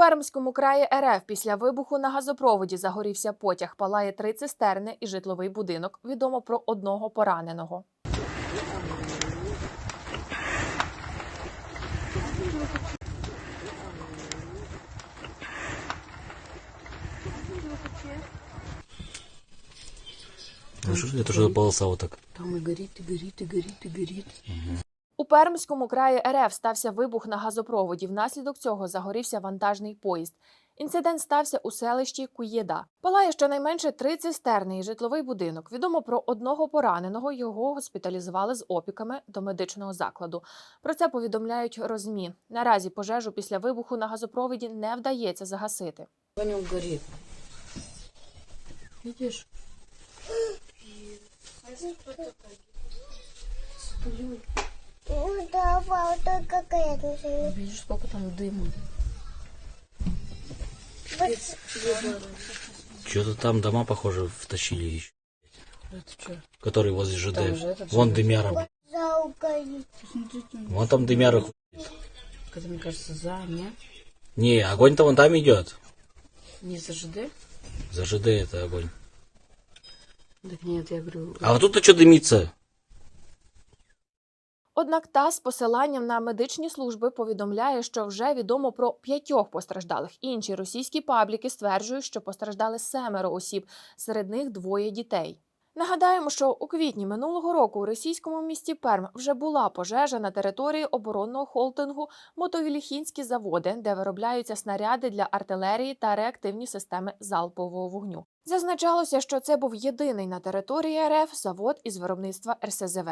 Пермському краї РФ після вибуху на газопроводі загорівся потяг, палає три цистерни і житловий будинок. Відомо про одного пораненого. Ну что это что за полоса вот так? Там и горит, и горит, и горит, и горит. У Пермському краї РФ стався вибух на газопроводі. Внаслідок цього загорівся вантажний поїзд. Інцидент стався у селищі Куєда. Палає щонайменше три цистерни і житловий будинок. Відомо про одного пораненого. Його госпіталізували з опіками до медичного закладу. Про це повідомляють розмі. Наразі пожежу після вибуху на газопроводі не вдається загасити. В нем горит. Видишь? Ну давай, вот только конкретно. Видишь, сколько там дыма. Что-то там дома, похоже, втащили еще. Это что? Который возле ЖД. Там же этот Вон же- дымяра. Вон там дымяра. Это, мне кажется, за, не? Не, огонь-то вон там идет. Не за ЖД? За ЖД это огонь. Так нет, я говорю... А вот тут-то что дымится? Однак ТАСС з посиланням на медичні служби повідомляє, що вже відомо про п'ятьох постраждалих. Інші російські пабліки стверджують, що постраждали семеро осіб, серед них двоє дітей. Нагадаємо, що у квітні минулого року у російському місті Перм вже була пожежа на території оборонного холдингу Мотовіліхінські заводи, де виробляються снаряди для артилерії та реактивні системи залпового вогню. Зазначалося, що це був єдиний на території РФ завод із виробництва РСЗВ.